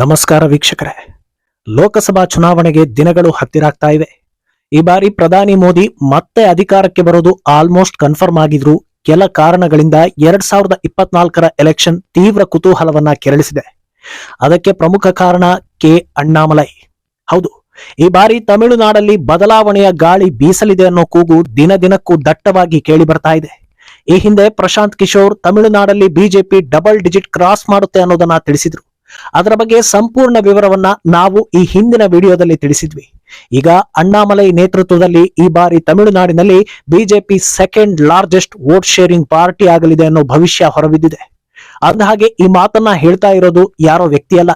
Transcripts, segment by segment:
ನಮಸ್ಕಾರ ವೀಕ್ಷಕರೇ. ಲೋಕಸಭಾ ಚುನಾವಣೆಗೆ ದಿನಗಳು ಹತ್ತಿರಾಗ್ತಾ ಇವೆ. ಈ ಬಾರಿ ಪ್ರಧಾನಿ ಮೋದಿ ಮತ್ತೆ ಅಧಿಕಾರಕ್ಕೆ ಬರೋದು ಆಲ್ಮೋಸ್ಟ್ ಕನ್ಫರ್ಮ್ ಆಗಿದ್ರು ಕೆಲ ಕಾರಣಗಳಿಂದ ಎರಡ್ ಸಾವಿರದ ಇಪ್ಪತ್ನಾಲ್ಕರ ಎಲೆಕ್ಷನ್ ತೀವ್ರ ಕುತೂಹಲವನ್ನ ಕೆರಳಿಸಿದೆ. ಅದಕ್ಕೆ ಪ್ರಮುಖ ಕಾರಣ ಕೆ ಅಣ್ಣಾಮಲೈ. ಹೌದು, ಈ ಬಾರಿ ತಮಿಳುನಾಡಲ್ಲಿ ಬದಲಾವಣೆಯ ಗಾಳಿ ಬೀಸಲಿದೆ ಅನ್ನೋ ಕೂಗು ದಿನ ದಿನಕ್ಕೂ ದಟ್ಟವಾಗಿ ಕೇಳಿ ಬರ್ತಾ ಇದೆ. ಈ ಹಿಂದೆ ಪ್ರಶಾಂತ್ ಕಿಶೋರ್ ತಮಿಳುನಾಡಲ್ಲಿ ಬಿಜೆಪಿ ಡಬಲ್ ಡಿಜಿಟ್ ಕ್ರಾಸ್ ಮಾಡುತ್ತೆ ಅನ್ನೋದನ್ನ ತಿಳಿಸಿದ್ರು. ಅದರ ಬಗ್ಗೆ ಸಂಪೂರ್ಣ ವಿವರವನ್ನ ನಾವು ಈ ಹಿಂದಿನ ವಿಡಿಯೋದಲ್ಲಿ ತಿಳಿಸಿದ್ವಿ. ಈಗ ಅಣ್ಣಾಮಲೈ ನೇತೃತ್ವದಲ್ಲಿ ಈ ಬಾರಿ ತಮಿಳುನಾಡಿನಲ್ಲಿ BJP second largest vote sharing party ಆಗಲಿದೆ ಅನ್ನೋ ಭವಿಷ್ಯ ಹೊರಬಿದ್ದಿದೆ. ಅಂದಹಾಗೆ ಈ ಮಾತನ್ನ ಹೇಳ್ತಾ ಇರೋದು ಯಾರೋ ವ್ಯಕ್ತಿಯಲ್ಲ.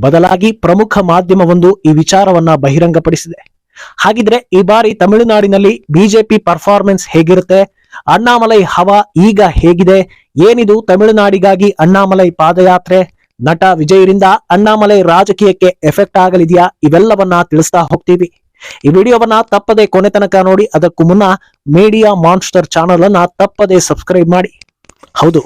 ಬದಲಾಗಿ ಪ್ರಮುಖ ಮಾಧ್ಯಮವೊಂದು ಈ ವಿಚಾರವನ್ನ ಬಹಿರಂಗಪಡಿಸಿದೆ. ಹಾಗಿದ್ರೆ ಈ ಬಾರಿ ತಮಿಳುನಾಡಿನಲ್ಲಿ ಬಿಜೆಪಿ ಪರ್ಫಾರ್ಮೆನ್ಸ್ ಹೇಗಿರುತ್ತೆ? ಅಣ್ಣಾಮಲೈ ಹವಾ ಈಗ ಹೇಗಿದೆ? ಏನಿದು ತಮಿಳುನಾಡಿಗಾಗಿ ಅಣ್ಣಾಮಲೈ ಪಾದಯಾತ್ರೆ? ನಟ ವಿಜಯರಿಂದ ಅಣ್ಣಾಮಲೈ ರಾಜಕೀಯಕ್ಕೆ ಎಫೆಕ್ಟ್ ಆಗಲಿದೆಯಾ? ಇವೆಲ್ಲವನ್ನ ತಿಳಿಸ್ತಾ ಹೋಗ್ತೀವಿ. ಈ ವಿಡಿಯೋವನ್ನ ತಪ್ಪದೆ ಕೊನೆ ತನಕ ನೋಡಿ, ಅದಕ್ಕೂ ಮುನ್ನ ಮೀಡಿಯಾ ಮಾನ್ಸ್ಟರ್ ಚಾನಲ್ ಅನ್ನ ತಪ್ಪದೆ ಸಬ್ಸ್ಕ್ರೈಬ್ ಮಾಡಿ. ಹೌದು,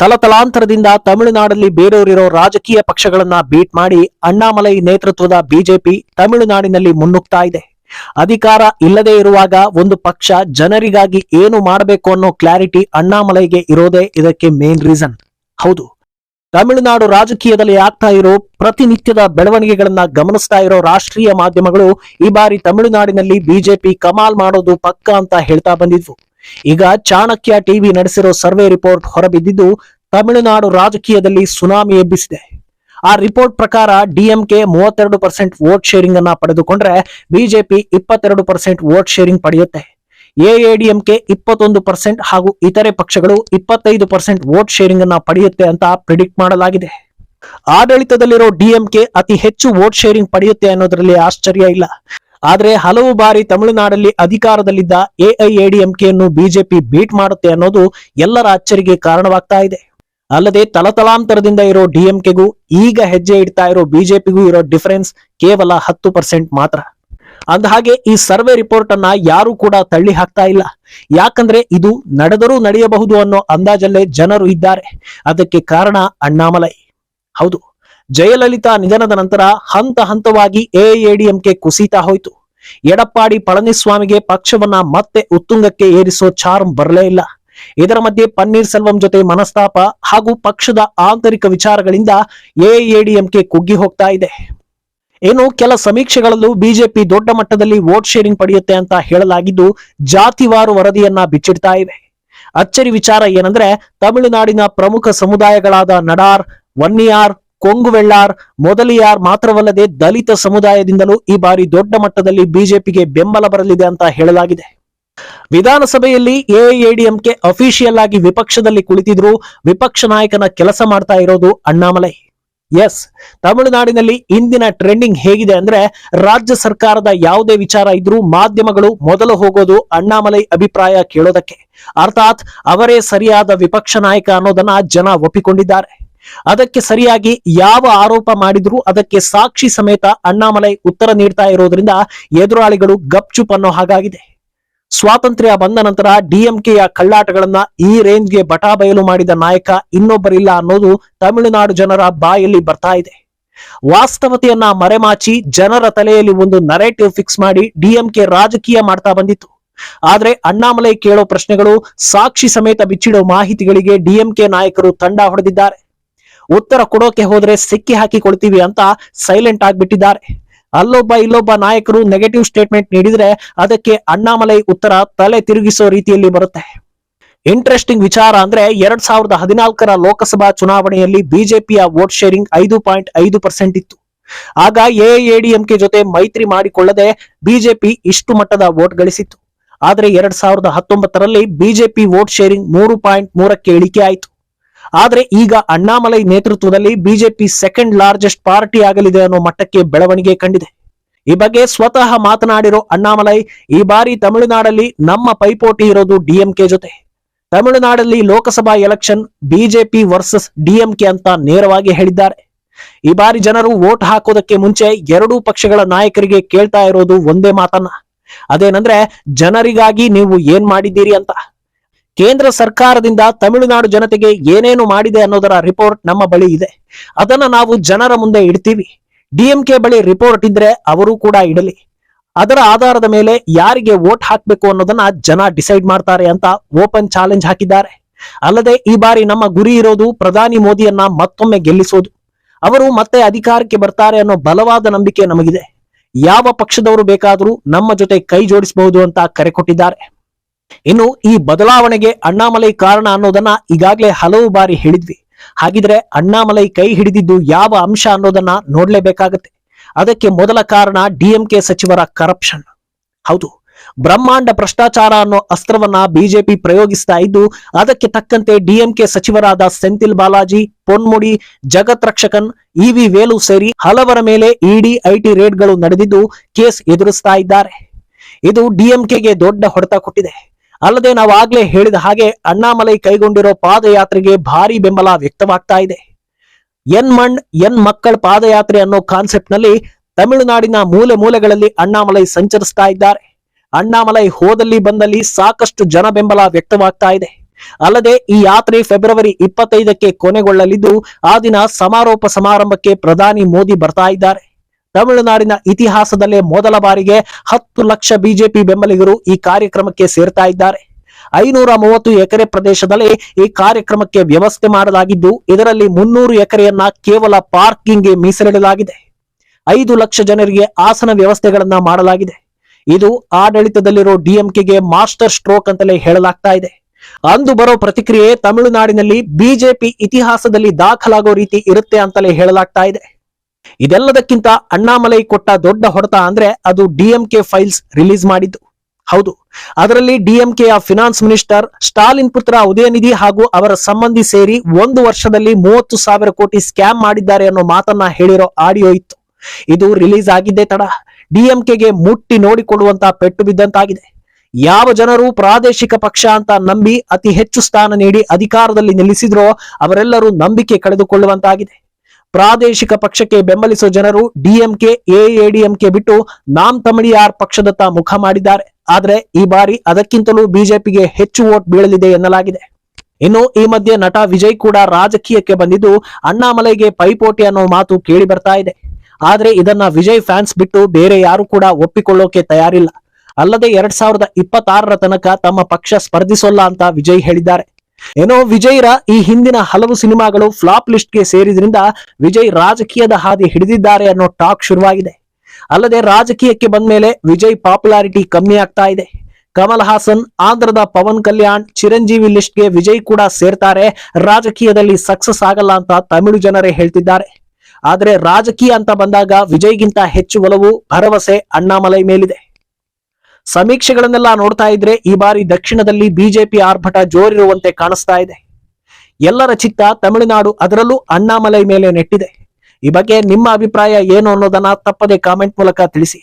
ತಲತಲಾಂತರದಿಂದ ತಮಿಳುನಾಡಲ್ಲಿ ಬೇರೆಯವರಿರೋ ರಾಜಕೀಯ ಪಕ್ಷಗಳನ್ನ ಬೀಟ್ ಮಾಡಿ ಅಣ್ಣಾಮಲೈ ನೇತೃತ್ವದ ಬಿಜೆಪಿ ತಮಿಳುನಾಡಿನಲ್ಲಿ ಮುನ್ನುಗ್ತಾ ಇದೆ. ಅಧಿಕಾರ ಇಲ್ಲದೆ ಇರುವಾಗ ಒಂದು ಪಕ್ಷ ಜನರಿಗಾಗಿ ಏನು ಮಾಡಬೇಕು ಅನ್ನೋ ಕ್ಲಾರಿಟಿ ಅಣ್ಣಾಮಲೈಗೆ ಇರೋದೇ ಇದಕ್ಕೆ ಮೇನ್ ರೀಸನ್. ಹೌದು ತಮಿಳುನಾಡು ರಾಜಕೀಯದಲ್ಲಿ ಆಗ್ತಾ ಇರೋ ಪ್ರತಿನಿತ್ಯದ ಬೆಳವಣಿಗೆಗಳನ್ನ ಗಮನಿಸ್ತಾ ಇರೋ ರಾಷ್ಟ್ರೀಯ ಮಾಧ್ಯಮಗಳು ಈ ಬಾರಿ ತಮಿಳುನಾಡಿನಲ್ಲಿ ಬಿಜೆಪಿ ಕಮಾಲ್ ಮಾಡೋದು ಪಕ್ಕ ಅಂತ ಹೇಳ್ತಾ ಬಂದಿದ್ವು. ಈಗ ಚಾಣಕ್ಯ ಟಿವಿ ನಡೆಸಿರೋ ಸರ್ವೆ ರಿಪೋರ್ಟ್ ಹೊರಬಿದ್ದಿದ್ದು ತಮಿಳುನಾಡು ರಾಜಕೀಯದಲ್ಲಿ ಸುನಾಮಿ ಎಬ್ಬಿಸಿದೆ. ಆ ರಿಪೋರ್ಟ್ ಪ್ರಕಾರ ಡಿಎಂಕೆ ಮೂವತ್ತೆರಡು ಪರ್ಸೆಂಟ್ ವೋಟ್ ಶೇರಿಂಗ್ ಅನ್ನ ಪಡೆದುಕೊಂಡ್ರೆ ಬಿಜೆಪಿ ಇಪ್ಪತ್ತೆರಡು ಪರ್ಸೆಂಟ್ ವೋಟ್ ಶೇರಿಂಗ್ ಪಡೆಯುತ್ತೆ. ಎಐಡಿಎಂಕೆ ಇಪ್ಪತ್ತೊಂದು ಪರ್ಸೆಂಟ್ ಹಾಗೂ ಇತರೆ ಪಕ್ಷಗಳು ಇಪ್ಪತ್ತೈದು ಪರ್ಸೆಂಟ್ ವೋಟ್ ಶೇರಿಂಗ್ ಅನ್ನ ಪಡೆಯುತ್ತೆ ಅಂತ ಪ್ರಿಡಿಕ್ಟ್ ಮಾಡಲಾಗಿದೆ. ಆಡಳಿತದಲ್ಲಿರೋ ಡಿಎಂಕೆ ಅತಿ ಹೆಚ್ಚು ವೋಟ್ ಶೇರಿಂಗ್ ಪಡೆಯುತ್ತೆ ಅನ್ನೋದ್ರಲ್ಲಿ ಆಶ್ಚರ್ಯ ಇಲ್ಲ. ಆದ್ರೆ ಹಲವು ಬಾರಿ ತಮಿಳುನಾಡಲ್ಲಿ ಅಧಿಕಾರದಲ್ಲಿದ್ದ ಎಐಎಡಿಎಂಕೆಯನ್ನು ಬಿಜೆಪಿ ಬೀಟ್ ಮಾಡುತ್ತೆ ಅನ್ನೋದು ಎಲ್ಲರ ಅಚ್ಚರಿಗೆ ಕಾರಣವಾಗ್ತಾ ಇದೆ. ಅಲ್ಲದೆ ತಲತಲಾಂತರದಿಂದ ಇರೋ ಡಿಎಂಕೆಗೂ ಈಗ ಹೆಜ್ಜೆ ಇಡ್ತಾ ಇರೋ ಬಿಜೆಪಿಗೂ ಇರೋ ಡಿಫರೆನ್ಸ್ ಕೇವಲ ಹತ್ತು ಪರ್ಸೆಂಟ್ ಮಾತ್ರ. ಅಂದಹಾಗೆ ಈ ಸರ್ವೆ ರಿಪೋರ್ಟ್ ಅನ್ನ ಯಾರು ಕೂಡ ತಳ್ಳಿ ಹಾಕ್ತಾ ಇಲ್ಲ. ಯಾಕಂದ್ರೆ ಇದು ನಡೆದರೂ ನಡೆಯಬಹುದು ಅನ್ನೋ ಅಂದಾಜಲ್ಲೇ ಜನರು ಇದ್ದಾರೆ. ಅದಕ್ಕೆ ಕಾರಣ ಅಣ್ಣಾಮಲೈ. ಹೌದು, ಜಯಲಲಿತಾ ನಿಧನದ ನಂತರ ಹಂತ ಹಂತವಾಗಿ ಎಐಎಡಿಎಂಕೆ ಕುಸಿತಾ ಹೋಯ್ತು. ಎಡಪ್ಪಾಡಿ ಪಳನಿಸ್ವಾಮಿಗೆ ಪಕ್ಷವನ್ನ ಮತ್ತೆ ಉತ್ತುಂಗಕ್ಕೆ ಏರಿಸೋ ಚಾರ್ಮ್ ಬರಲೇ ಇಲ್ಲ. ಇದರ ಮಧ್ಯೆ ಪನ್ನೀರ್ ಸೆಲ್ವಂ ಜೊತೆ ಮನಸ್ತಾಪ ಹಾಗೂ ಪಕ್ಷದ ಆಂತರಿಕ ವಿಚಾರಗಳಿಂದ ಎಐಎಡಿಎಂಕೆ ಕುಗ್ಗಿ ಹೋಗ್ತಾ ಇದೆ. ಏನು ಕೆಲ ಸಮೀಕ್ಷೆಗಳಲ್ಲೂ ಬಿಜೆಪಿ ದೊಡ್ಡ ಮಟ್ಟದಲ್ಲಿ ವೋಟ್ ಶೇರಿಂಗ್ ಪಡೆಯುತ್ತೆ ಅಂತ ಹೇಳಲಾಗಿದ್ದು ಜಾತಿವಾರು ವರದಿಯನ್ನ ಬಿಚ್ಚಿಡ್ತಾ ಇವೆ. ಅಚ್ಚರಿ ವಿಚಾರ ಏನಂದ್ರೆ ತಮಿಳುನಾಡಿನ ಪ್ರಮುಖ ಸಮುದಾಯಗಳಾದ ನಡಾರ್, ವನ್ನಿಯಾರ್, ಕೊಂಗುವೆಳ್ಳಾರ್, ಮೊದಲಿಯಾರ್ ಮಾತ್ರವಲ್ಲದೆ ದಲಿತ ಸಮುದಾಯದಿಂದಲೂ ಈ ಬಾರಿ ದೊಡ್ಡ ಮಟ್ಟದಲ್ಲಿ ಬಿಜೆಪಿಗೆ ಬೆಂಬಲ ಬರಲಿದೆ ಅಂತ ಹೇಳಲಾಗಿದೆ. ವಿಧಾನಸಭೆಯಲ್ಲಿ ಎಐಎಡಿಎಂಕೆ ಅಫಿಷಿಯಲ್ ಆಗಿ ವಿಪಕ್ಷದಲ್ಲಿ ಕುಳಿತಿದ್ರು, ವಿಪಕ್ಷ ನಾಯಕನ ಕೆಲಸ ಮಾಡ್ತಾ ಇರೋದು ಅಣ್ಣಾಮಲೈ. ಎಸ್ ತಮಿಳುನಾಡಿನಲ್ಲಿ ಇಂದಿನ ಟ್ರೆಂಡಿಂಗ್ ಹೇಗಿದೆ ಅಂದ್ರೆ ರಾಜ್ಯ ಸರ್ಕಾರದ ಯಾವುದೇ ವಿಚಾರ ಇದ್ರೂ ಮಾಧ್ಯಮಗಳು ಮೊದಲು ಹೋಗೋದು ಅಣ್ಣಾಮಲೈ ಅಭಿಪ್ರಾಯ ಕೇಳೋದಕ್ಕೆ. ಅರ್ಥಾತ್ ಅವರೇ ಸರಿಯಾದ ವಿಪಕ್ಷ ನಾಯಕ ಅನ್ನೋದನ್ನ ಜನ ಒಪ್ಪಿಕೊಂಡಿದ್ದಾರೆ. ಅದಕ್ಕೆ ಸರಿಯಾಗಿ ಯಾವ ಆರೋಪ ಮಾಡಿದ್ರೂ ಅದಕ್ಕೆ ಸಾಕ್ಷಿ ಸಮೇತ ಅಣ್ಣಾಮಲೈ ಉತ್ತರ ನೀಡ್ತಾ ಇರೋದ್ರಿಂದ ಎದುರಾಳಿಗಳು ಗಪ್ಚುಪ್ ಅನ್ನೋ ಹಾಗಾಗಿದೆ. ಸ್ವಾತಂತ್ರ್ಯ ಬಂದ ನಂತರ ಡಿಎಂಕೆಯ ಕಳ್ಳಾಟಗಳನ್ನ ಈ ರೇಂಜ್ಗೆ ಬಟಾ ಬಯಲು ಮಾಡಿದ ನಾಯಕ ಇನ್ನೊಬ್ಬರಿಲ್ಲ ಅನ್ನೋದು ತಮಿಳುನಾಡು ಜನರ ಬಾಯಲ್ಲಿ ಬರ್ತಾ ಇದೆ. ವಾಸ್ತವತೆಯನ್ನ ಮರೆಮಾಚಿ ಜನರ ತಲೆಯಲ್ಲಿ ಒಂದು ನರೇಟಿವ್ ಫಿಕ್ಸ್ ಮಾಡಿ ಡಿಎಂಕೆ ರಾಜಕೀಯ ಮಾಡ್ತಾ ಬಂದಿತ್ತು. ಆದ್ರೆ ಅಣ್ಣಾಮಲೈ ಕೇಳೋ ಪ್ರಶ್ನೆಗಳು ಸಾಕ್ಷಿ ಸಮೇತ ಬಿಚ್ಚಿಡೋ ಮಾಹಿತಿಗಳಿಗೆ ಡಿಎಂಕೆ ನಾಯಕರು ತಂಡ ಹೊಡೆದಿದ್ದಾರೆ. ಉತ್ತರ ಕೊಡೋಕೆ ಹೋದ್ರೆ ಸಿಕ್ಕಿ ಹಾಕಿಕೊಳ್ತೀವಿ ಅಂತ ಸೈಲೆಂಟ್ ಆಗ್ಬಿಟ್ಟಿದ್ದಾರೆ. ಅಲ್ಲೊಬ್ಬ ಇಲ್ಲೊಬ್ಬ ನಾಯಕರು ನೆಗೆಟಿವ್ ಸ್ಟೇಟ್ಮೆಂಟ್ ನೀಡಿದ್ರೆ ಅದಕ್ಕೆ ಅಣ್ಣಾಮಲೈ ಉತ್ತರ ತಲೆ ತಿರುಗಿಸೋ ರೀತಿಯಲ್ಲಿ ಬರುತ್ತೆ. ಇಂಟ್ರೆಸ್ಟಿಂಗ್ ವಿಚಾರ ಅಂದ್ರೆ ಎರಡ್ ಸಾವಿರದ ಹದಿನಾಲ್ಕರ ಲೋಕಸಭಾ ಚುನಾವಣೆಯಲ್ಲಿ ಬಿಜೆಪಿಯ ವೋಟ್ ಶೇರಿಂಗ್ ಐದು ಪಾಯಿಂಟ್ ಐದು ಪರ್ಸೆಂಟ್ ಇತ್ತು. ಆಗ ಎಐಎಡಿಎಂಕೆ ಜೊತೆ ಮೈತ್ರಿ ಮಾಡಿಕೊಳ್ಳದೆ ಬಿಜೆಪಿ ಇಷ್ಟು ಮಟ್ಟದ ವೋಟ್ ಗಳಿಸಿತ್ತು. ಆದ್ರೆ ಎರಡ್ ಸಾವಿರದ ಹತ್ತೊಂಬತ್ತರಲ್ಲಿ ಬಿಜೆಪಿ ವೋಟ್ ಶೇರಿಂಗ್ ಮೂರು ಪಾಯಿಂಟ್ ಮೂರಕ್ಕೆ ಇಳಿಕೆ ಆಯಿತು. ಆದ್ರೆ ಈಗ ಅಣ್ಣಾಮಲೈ ನೇತೃತ್ವದಲ್ಲಿ ಬಿಜೆಪಿ ಸೆಕೆಂಡ್ ಲಾರ್ಜೆಸ್ಟ್ ಪಾರ್ಟಿ ಆಗಲಿದೆ ಅನ್ನೋ ಮಟ್ಟಕ್ಕೆ ಬೆಳವಣಿಗೆ ಕಂಡಿದೆ. ಈ ಬಗ್ಗೆ ಸ್ವತಃ ಮಾತನಾಡಿರೋ ಅಣ್ಣಾಮಲೈ, ಈ ಬಾರಿ ತಮಿಳುನಾಡಲ್ಲಿ ನಮ್ಮ ಪೈಪೋಟಿ ಇರೋದು ಡಿಎಂಕೆ ಜೊತೆ. ತಮಿಳುನಾಡಲ್ಲಿ Lok Sabha election BJP versus DMK ಅಂತ ನೇರವಾಗಿ ಹೇಳಿದ್ದಾರೆ. ಈ ಬಾರಿ ಜನರು ವೋಟ್ ಹಾಕೋದಕ್ಕೆ ಮುಂಚೆ ಎರಡೂ ಪಕ್ಷಗಳ ನಾಯಕರಿಗೆ ಕೇಳ್ತಾ ಇರೋದು ಒಂದೇ ಮಾತನ್ನ. ಅದೇನಂದ್ರೆ, ಜನರಿಗಾಗಿ ನೀವು ಏನ್ ಮಾಡಿದ್ದೀರಿ ಅಂತ. ಕೇಂದ್ರ ಸರ್ಕಾರದಿಂದ ತಮಿಳುನಾಡು ಜನತೆಗೆ ಏನೇನು ಮಾಡಿದೆ ಅನ್ನೋದರ ರಿಪೋರ್ಟ್ ನಮ್ಮ ಬಳಿ ಇದೆ. ಅದನ್ನ ನಾವು ಜನರ ಮುಂದೆ ಇಡ್ತೀವಿ. ಡಿಎಂಕೆ ಬಳಿ ರಿಪೋರ್ಟ್ ಇದ್ರೆ ಅವರು ಕೂಡ ಇಡಲಿ. ಅದರ ಆಧಾರದ ಮೇಲೆ ಯಾರಿಗೆ ವೋಟ್ ಹಾಕ್ಬೇಕು ಅನ್ನೋದನ್ನ ಜನ ಡಿಸೈಡ್ ಮಾಡ್ತಾರೆ ಅಂತ ಓಪನ್ ಚಾಲೆಂಜ್ ಹಾಕಿದ್ದಾರೆ. ಅಲ್ಲದೆ ಈ ಬಾರಿ ನಮ್ಮ ಗುರಿ ಇರೋದು ಪ್ರಧಾನಿ ಮೋದಿಯನ್ನ ಮತ್ತೊಮ್ಮೆ ಗೆಲ್ಲಿಸೋದು. ಅವರು ಮತ್ತೆ ಅಧಿಕಾರಕ್ಕೆ ಬರ್ತಾರೆ ಅನ್ನೋ ಬಲವಾದ ನಂಬಿಕೆ ನಮಗಿದೆ. ಯಾವ ಪಕ್ಷದವರು ಬೇಕಾದರೂ ನಮ್ಮ ಜೊತೆ ಕೈ ಜೋಡಿಸಬಹುದು ಅಂತ ಕರೆ ಕೊಟ್ಟಿದ್ದಾರೆ. ಇನ್ನು ಈ ಬದಲಾವಣೆಗೆ ಅಣ್ಣಾಮಲೈ ಕಾರಣ ಅನ್ನೋದನ್ನ ಈಗಾಗಲೇ ಹಲವು ಬಾರಿ ಹೇಳಿದ್ವಿ. ಹಾಗಿದ್ರೆ ಅಣ್ಣಾಮಲೈ ಕೈ ಹಿಡಿದಿದ್ದು ಯಾವ ಅಂಶ ಅನ್ನೋದನ್ನ ನೋಡ್ಲೇಬೇಕಾಗತ್ತೆ. ಅದಕ್ಕೆ ಮೊದಲ ಕಾರಣ ಡಿಎಂಕೆ ಸಚಿವರ ಕರಪ್ಷನ್ ಹೌದು, ಬ್ರಹ್ಮಾಂಡ ಭ್ರಷ್ಟಾಚಾರ ಅನ್ನೋ ಅಸ್ತ್ರವನ್ನ ಬಿಜೆಪಿ ಪ್ರಯೋಗಿಸ್ತಾ ಇದ್ದು, ಅದಕ್ಕೆ ತಕ್ಕಂತೆ ಡಿಎಂಕೆ ಸಚಿವರಾದ ಸೆಂಥಿಲ್ ಬಾಲಾಜಿ, ಪೊನ್ಮುಡಿ, ಜಗತ್ ರಕ್ಷಕನ್ ಇವಿ ವೇಲು ಸೇರಿ ಹಲವರ ಮೇಲೆ ಇಡಿ, ಐಟಿ ರೇಡ್ಗಳು ನಡೆದಿದ್ದು ಕೇಸ್ ಎದುರಿಸ್ತಾ ಇದ್ದಾರೆ. ಇದು ಡಿಎಂಕೆಗೆ ದೊಡ್ಡ ಹೊಡೆತ ಕೊಟ್ಟಿದೆ. ಅಲ್ಲದೆ ನಾವು ಆಗ್ಲೇ ಹೇಳಿದ ಹಾಗೆ ಅಣ್ಣಾಮಲೈ ಕೈಗೊಂಡಿರೋ ಪಾದಯಾತ್ರೆಗೆ ಭಾರಿ ಬೆಂಬಲ ವ್ಯಕ್ತವಾಗ್ತಾ ಇದೆ. ಎನ್ ಮಣ್, ಎನ್ ಮಕ್ಕಳ ಪಾದಯಾತ್ರೆ ಅನ್ನೋ ಕಾನ್ಸೆಪ್ಟ್ನಲ್ಲಿ ತಮಿಳುನಾಡಿನ ಮೂಲೆ ಮೂಲೆಗಳಲ್ಲಿ ಅಣ್ಣಾಮಲೈ ಸಂಚರಿಸ್ತಾ ಇದ್ದಾರೆ. ಅಣ್ಣಾಮಲೈ ಹೋದಲ್ಲಿ ಬಂದಲ್ಲಿ ಸಾಕಷ್ಟು ಜನ ಬೆಂಬಲ ವ್ಯಕ್ತವಾಗ್ತಾ ಇದೆ. ಅಲ್ಲದೆ ಈ ಯಾತ್ರೆ ಫೆಬ್ರವರಿ ಇಪ್ಪತ್ತೈದಕ್ಕೆ ಕೊನೆಗೊಳ್ಳಲಿದ್ದು, ಆ ದಿನ ಸಮಾರೋಪ ಸಮಾರಂಭಕ್ಕೆ ಪ್ರಧಾನಿ ಮೋದಿ ಬರ್ತಾ ಇದ್ದಾರೆ. ತಮಿಳುನಾಡಿನ ಇತಿಹಾಸದಲ್ಲೇ ಮೊದಲ ಬಾರಿಗೆ ಹತ್ತು ಲಕ್ಷ ಬಿಜೆಪಿ ಬೆಂಬಲಿಗರು ಈ ಕಾರ್ಯಕ್ರಮಕ್ಕೆ ಸೇರ್ತಾ ಇದ್ದಾರೆ. ಐನೂರ ಮೂವತ್ತು ಎಕರೆ ಪ್ರದೇಶದಲ್ಲಿ ಈ ಕಾರ್ಯಕ್ರಮಕ್ಕೆ ವ್ಯವಸ್ಥೆ ಮಾಡಲಾಗಿದ್ದು, ಇದರಲ್ಲಿ ಮುನ್ನೂರು ಎಕರೆಯನ್ನ ಕೇವಲ ಪಾರ್ಕಿಂಗ್ಗೆ ಮೀಸಲಿಡಲಾಗಿದೆ. ಐದು ಲಕ್ಷ ಜನರಿಗೆ ಆಸನ ವ್ಯವಸ್ಥೆಗಳನ್ನ ಮಾಡಲಾಗಿದೆ. ಇದು ಆಡಳಿತದಲ್ಲಿರೋ ಡಿಎಂಕೆಗೆ ಮಾಸ್ಟರ್ ಸ್ಟ್ರೋಕ್ ಅಂತಲೇ ಹೇಳಲಾಗ್ತಾ ಇದೆ. ಅಂದು ಬರೋ ಪ್ರತಿಕ್ರಿಯೆ ತಮಿಳುನಾಡಿನಲ್ಲಿ ಬಿಜೆಪಿ ಇತಿಹಾಸದಲ್ಲಿ ದಾಖಲಾಗೋ ರೀತಿ ಇರುತ್ತೆ ಅಂತಲೇ ಹೇಳಲಾಗ್ತಾ ಇದೆ. ಇದೆಲ್ಲದಕ್ಕಿಂತ ಅಣ್ಣಾಮಲೈ ಕೊಟ್ಟ ದೊಡ್ಡ ಹೊಡೆತ ಅಂದ್ರೆ ಅದು ಡಿಎಂಕೆ ಫೈಲ್ಸ್ ರಿಲೀಸ್ ಮಾಡಿದ್ದು. ಹೌದು. ಅದರಲ್ಲಿ ಡಿಎಂಕೆಯ ಫಿನಾನ್ಸ್ ಮಿನಿಸ್ಟರ್ ಸ್ಟಾಲಿನ್ ಪುತ್ರ ಉದಯನಿಧಿ ಹಾಗೂ ಅವರ ಸಂಬಂಧಿ ಸೇರಿ ಒಂದು ವರ್ಷದಲ್ಲಿ ಮೂವತ್ತು ಸಾವಿರ ಕೋಟಿ ಸ್ಕ್ಯಾಮ್ ಮಾಡಿದ್ದಾರೆ ಅನ್ನೋ ಮಾತನ್ನ ಹೇಳಿರೋ ಆಡಿಯೋ ಇತ್ತು. ಇದು ರಿಲೀಸ್ ಆಗಿದ್ದೇ ತಡ. ಡಿಎಂಕೆಗೆ ಮುಟ್ಟಿ ನೋಡಿಕೊಳ್ಳುವಂತ ಪೆಟ್ಟು ಬಿದ್ದಂತಾಗಿದೆ. ಯಾವ ಜನರು ಪ್ರಾದೇಶಿಕ ಪಕ್ಷ ಅಂತ ನಂಬಿ ಅತಿ ಹೆಚ್ಚು ಸ್ಥಾನ ನೀಡಿ ಅಧಿಕಾರದಲ್ಲಿ ನಿಲ್ಲಿಸಿದ್ರೋ ಅವರೆಲ್ಲರೂ ನಂಬಿಕೆ ಕಳೆದುಕೊಳ್ಳುವಂತಾಗಿದೆ. ಪ್ರಾದೇಶಿಕ ಪಕ್ಷಕ್ಕೆ ಬೆಂಬಲಿಸುವ ಜನರು ಡಿಎಂಕೆ ಎಎಡಿಎಂಕೆ ಬಿಟ್ಟು ನಾಮ್ ತಮಿಳಿಯಾರ್ ಪಕ್ಷದತ್ತ ಮುಖ ಮಾಡಿದ್ದಾರೆ. ಆದರೆ ಈ ಬಾರಿ ಅದಕ್ಕಿಂತಲೂ ಬಿಜೆಪಿಗೆ ಹೆಚ್ಚು ವೋಟ್ ಬೀಳಲಿದೆ ಎನ್ನಲಾಗಿದೆ. ಇನ್ನು ಈ ಮಧ್ಯೆ ನಟ ವಿಜಯ್ ಕೂಡ ರಾಜಕೀಯಕ್ಕೆ ಬಂದಿದ್ದು ಅಣ್ಣಾಮಲೈಗೆ ಪೈಪೋಟಿ ಅನ್ನೋ ಮಾತು ಕೇಳಿ ಬರ್ತಾ ಇದೆ. ಆದ್ರೆ ಇದನ್ನ ವಿಜಯ್ ಫ್ಯಾನ್ಸ್ ಬಿಟ್ಟು ಬೇರೆ ಯಾರು ಕೂಡ ಒಪ್ಪಿಕೊಳ್ಳೋಕೆ ತಯಾರಿಲ್ಲ. ಅಲ್ಲದೆ ಎರಡ್ ಸಾವಿರದ ತನಕ ತಮ್ಮ ಪಕ್ಷ ಸ್ಪರ್ಧಿಸೋಲ್ಲ ಅಂತ ವಿಜಯ್ ಹೇಳಿದ್ದಾರೆ. ಏನೋ ವಿಜಯ್ರ ಈ ಹಿಂದಿನ ಹಲವು ಸಿನಿಮಾಗಳು ಫ್ಲಾಪ್ ಲಿಸ್ಟ್ಗೆ ಸೇರಿದ್ರಿಂದ ವಿಜಯ್ ರಾಜಕೀಯದ ಹಾದಿ ಹಿಡಿದಿದ್ದಾರೆ ಅನ್ನೋ ಟಾಕ್ ಶುರುವಾಗಿದೆ. ಅಲ್ಲದೆ ರಾಜಕೀಯಕ್ಕೆ ಬಂದ ಮೇಲೆ ವಿಜಯ್ ಪಾಪ್ಯುಲಾರಿಟಿ ಕಮ್ಮಿ ಆಗ್ತಾ ಇದೆ. ಕಮಲ್ ಹಾಸನ್, ಆಂಧ್ರದ ಪವನ್ ಕಲ್ಯಾಣ್, ಚಿರಂಜೀವಿ ಲಿಸ್ಟ್ಗೆ ವಿಜಯ್ ಕೂಡ ಸೇರ್ತಾರೆ. ರಾಜಕೀಯದಲ್ಲಿ ಸಕ್ಸಸ್ ಆಗಲ್ಲ ಅಂತ ತಮಿಳು ಜನರೇ ಹೇಳ್ತಿದ್ದಾರೆ. ಆದ್ರೆ ರಾಜಕೀಯ ಅಂತ ಬಂದಾಗ ವಿಜಯ್ಗಿಂತ ಹೆಚ್ಚು ಒಲವು, ಭರವಸೆ, ಅಣ್ಣಾಮಲೈ ಮೇಲಿದೆ. ಸಮೀಕ್ಷೆಗಳನ್ನೆಲ್ಲ ನೋಡ್ತಾ ಇದ್ರೆ ಈ ಬಾರಿ ದಕ್ಷಿಣದಲ್ಲಿ ಬಿಜೆಪಿ ಆರ್ಭಟ ಜೋರಿರುವಂತೆ ಕಾಣಿಸ್ತಾ ಇದೆ. ಎಲ್ಲರ ಚಿತ್ತ ತಮಿಳುನಾಡು ಅದರಲ್ಲೂ ಅಣ್ಣಾಮಲೈ ಮೇಲೆ ನೆಟ್ಟಿದೆ. ಈ ಬಗ್ಗೆ ನಿಮ್ಮ ಅಭಿಪ್ರಾಯ ಏನು ಅನ್ನೋದನ್ನ ತಪ್ಪದೆ ಕಾಮೆಂಟ್ ಮೂಲಕ ತಿಳಿಸಿ.